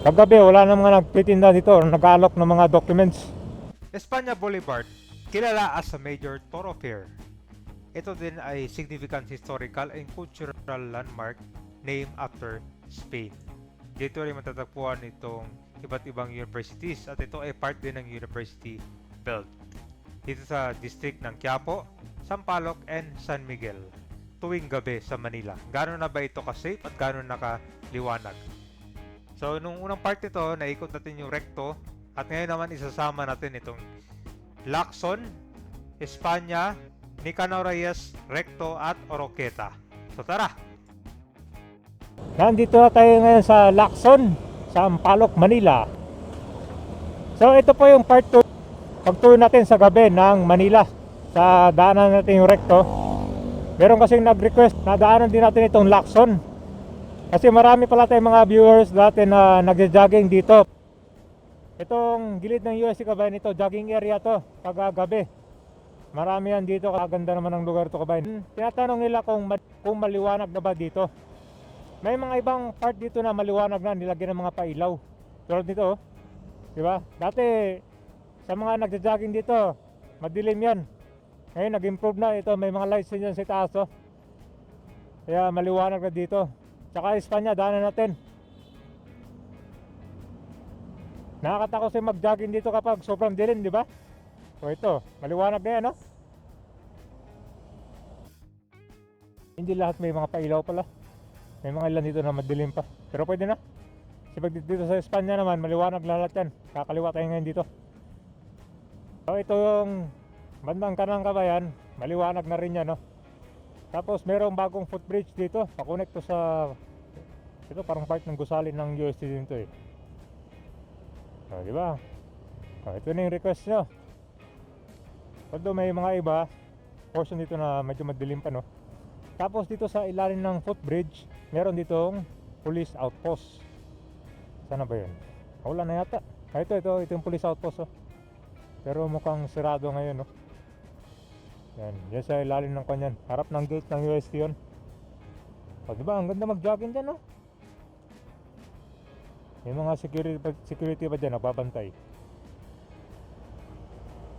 Kagabi, wala na mga nagtitinda dito or nag-alok ng mga documents. Espanya Boulevard, kilala as a major thoroughfare. Ito din ay significant historical and cultural landmark named after Spain. Dito rin matatagpuan itong iba't ibang universities at ito ay part din ng University Belt. Dito sa district ng Quiapo, Sampaloc and San Miguel tuwing gabi sa Manila. Gano'n na ba ito ka-safe at gano'n nakaliwanag? So, nung unang part nito, naikot natin yung recto at ngayon naman isasama natin itong Lacson, Espanya, Nicanor Reyes, Recto at Oroqueta. So tara! Nandito na tayo ngayon sa Lacson, sa Ampaloc, Manila. So ito po yung part 2 pagtuloy natin sa gabi ng Manila sa daanan natin yung recto. Meron kasing nag-request na daanan din natin itong Lacson. Kasi marami pala tayong mga viewers dati na nagja-jogging dito. Itong gilid ng USC kabayan ito, jogging area to, pagagabi. Marami yan dito, kaganda naman ang lugar to kabayan. Tinatanong nila kung, kung maliwanag na ba dito. May mga ibang part dito na maliwanag na nilagyan ng mga pailaw. Tulad nito, oh. di ba? Dati sa mga nagja-jogging dito, madilim yan. Ngayon nag-improve na ito, may mga lights din sa taas, oh. Kaya maliwanag na dito. Tsaka Espanya, daanan natin. Nakakatakot kasi mag-jogging dito kapag sobrang dilim, di ba? O ito, maliwanag na yan, no? Hindi lahat may mga pailaw pala. May mga ilan dito na madilim pa. Pero pwede na. Kasi pag dito sa Espanya naman, maliwanag na lahat yan. Kakaliwa tayo ngayon dito. So ito yung bandang kanang kabayan, maliwanag na rin yan, no? Tapos merong bagong footbridge dito, pakonect to sa ito parang part ng gusali ng UST din to eh. Oh, di ba? Oh, ito na yung request nyo. Although may mga iba, portion dito na medyo madilim pa no. Tapos dito sa ilalim ng footbridge, meron ditong police outpost. Sana ba yun? Wala na yata. Ah, ito, ito, ito yung police outpost oh. Pero mukhang sirado ngayon no. Yan, yan sa ilalim ng kanyan. Harap ng gate ng UST yun. O, di ba? Ang ganda mag-jogging dyan, no? May mga security security pa dyan, nagbabantay.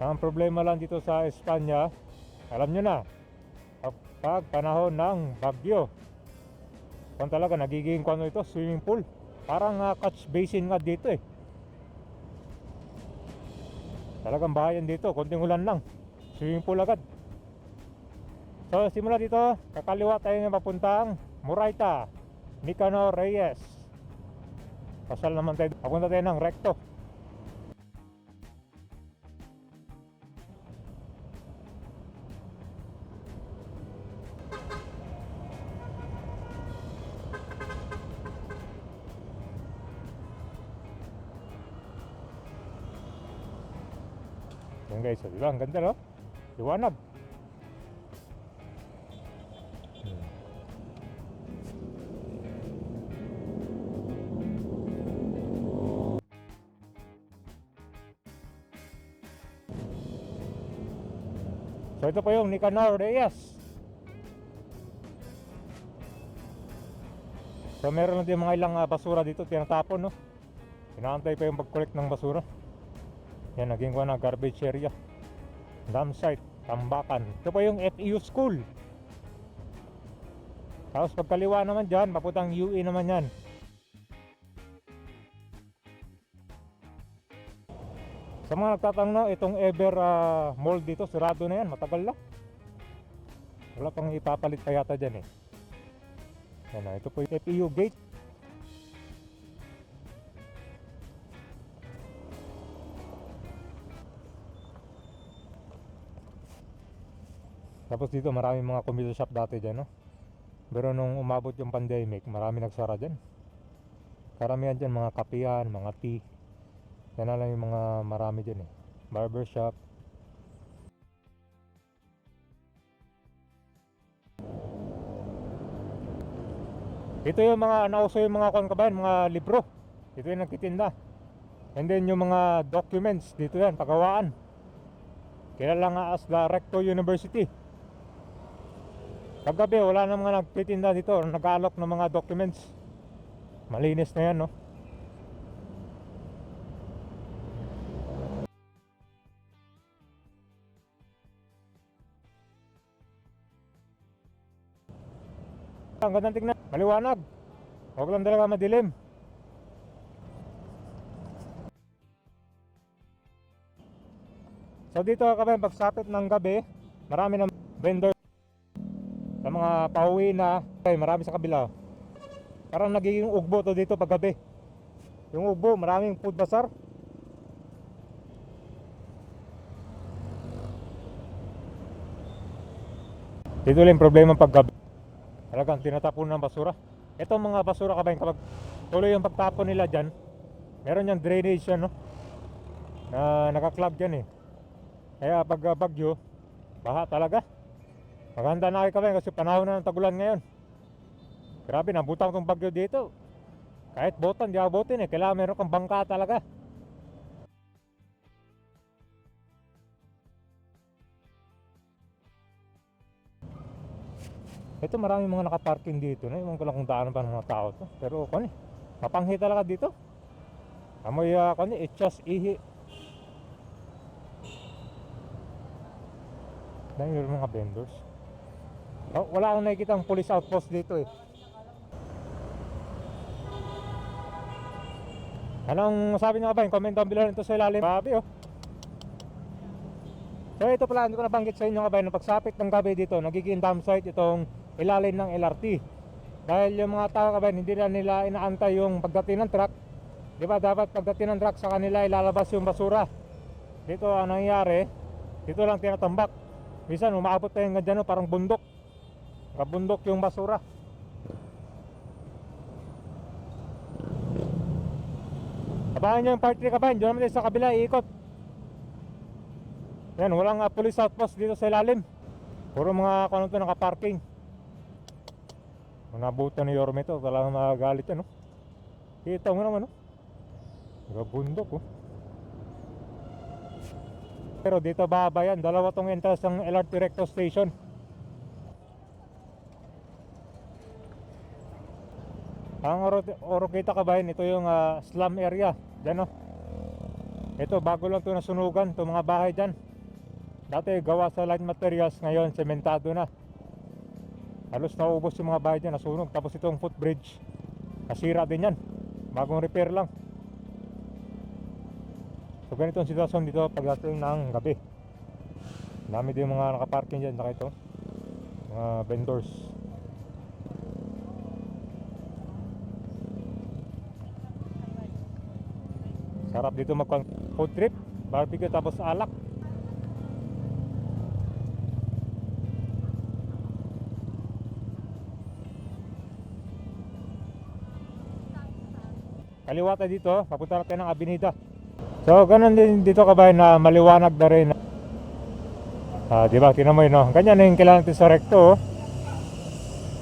Ang problema lang dito sa Espanya, alam nyo na, kapag panahon ng bagyo, kung talaga nagiging kung ano ito, swimming pool. Parang uh, catch basin nga dito eh. Talagang bahayan dito, konting ulan lang. Swimming pool agad. So simula dito, kakaliwa tayo na papuntang Murayta, Nicanor Reyes. Pasal naman tayo, papunta tayo ng Recto. Yan guys, di ba? Ang ganda no? Liwanag. So ito po yung Nicanor Reyes. So meron lang din mga ilang ah, basura dito tinatapon no. Inaantay pa yung pag-collect ng basura. Yan naging ko na garbage area. Dump site, tambakan. Ito po yung FEU school. Tapos pagkaliwa naman dyan, papuntang UE naman yan. Sa mga nagtatanong no, itong Ever ah, Mall dito, sirado na yan, matagal na. Wala pang ipapalit pa yata dyan eh. Yan na, ito po yung FEU gate. Tapos dito maraming mga computer shop dati dyan no. Pero nung umabot yung pandemic, marami nagsara dyan. Karamihan dyan mga kapihan, mga tea. Yan na lang yung mga marami dyan eh. Barber shop. Ito yung mga nauso yung mga kon kabayan, mga libro. Ito yung nagtitinda. And then yung mga documents dito yan, pagawaan. Kilala nga as the Recto University. Kagabi wala na mga nagtitinda dito nag-alok ng mga documents. Malinis na yan no. Ang gandang tingnan, maliwanag. Huwag lang talaga madilim. So dito kami pagsapit ng gabi, marami ng vendor sa mga pauwi na, ay marami sa kabila. Parang nagiging ugbo to dito pag gabi. Yung ugbo, maraming food bazaar. Dito lang problema pag gabi. Talagang tinatapon ng basura. Itong mga basura kabayan, kapag tuloy yung pagtapon nila dyan, meron yung drainage yan, no? Na nakaklog yan eh. Kaya pag uh, bagyo, baha talaga. Maganda na kayo kabayan kasi panahon na ng tagulan ngayon. Grabe, nabutang tong bagyo dito. Kahit botan, di abutin eh. Kailangan meron kang bangka talaga. Ito maraming mga nakaparking dito na. Ewan ko lang kung daanan pa ng mga tao to. Pero eh, mapanghi talaga dito. Amoy uh, eh, itchas ihi. Dahil yung mga vendors. Oh, wala akong nakikita ang police outpost dito eh. Anong sabi niyo ba? Comment down below nito sa ilalim. Grabe oh. So ito pala, hindi ko nabanggit sa inyo kabay, nung pagsapit ng gabi dito, nagiging dam site itong ilalim ng LRT. Dahil yung mga tao kabay, hindi na nila inaantay yung pagdating ng truck. Di ba dapat pagdating ng truck sa kanila ilalabas yung basura. Dito ang nangyayari, dito lang tinatambak. Minsan umaabot tayo hanggang dyan, parang bundok. Kabundok yung basura. Abangan nyo yung part 3 kabayan, doon naman sa kabila, iikot. Yan, walang uh, police outpost dito sa ilalim. Puro mga kung ano to nakaparking. Nabutan ni Yorme to, talagang magagalit ano. Kita mo naman, no? Gabundok, oh. Pero dito baba yan, dalawa tong entrance ng LRT Recto Station. Ang Oro- Oroqueta kabayan, ito yung ah, slum area. Diyan, no? Ito, bago lang ito nasunugan, ito mga bahay dyan. Dati gawa sa light materials, ngayon sementado na. Halos naubos yung mga bahay dyan, nasunog. Tapos itong footbridge, nasira din yan. Bagong repair lang. So ganito ang sitwasyon dito pagdating ng gabi. Dami din mga nakaparking dyan, saka ito. Mga vendors. Sarap dito mag food trip, barbecue tapos alak. Kaliwa tayo dito, papunta natin ng Abinida. So, ganun din dito kabayan na maliwanag na rin. Ah, di ba? Tingnan mo yun, no? Ganyan na yung kailangan natin sa recto, oh.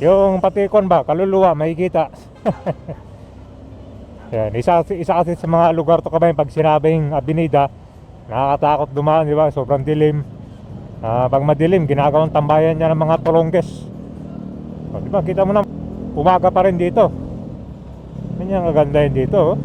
Yung patikon ba, kaluluwa, makikita. Yan, isa, isa kasi sa mga lugar to kabayan pag sinabing Abinida, nakakatakot dumaan, di ba? Sobrang dilim. Ah, pag madilim, ginagawang tambayan niya ng mga tulongges. O, di ba? Kita mo na, umaga pa rin dito. Ganyan ang gaganda yun dito, oh.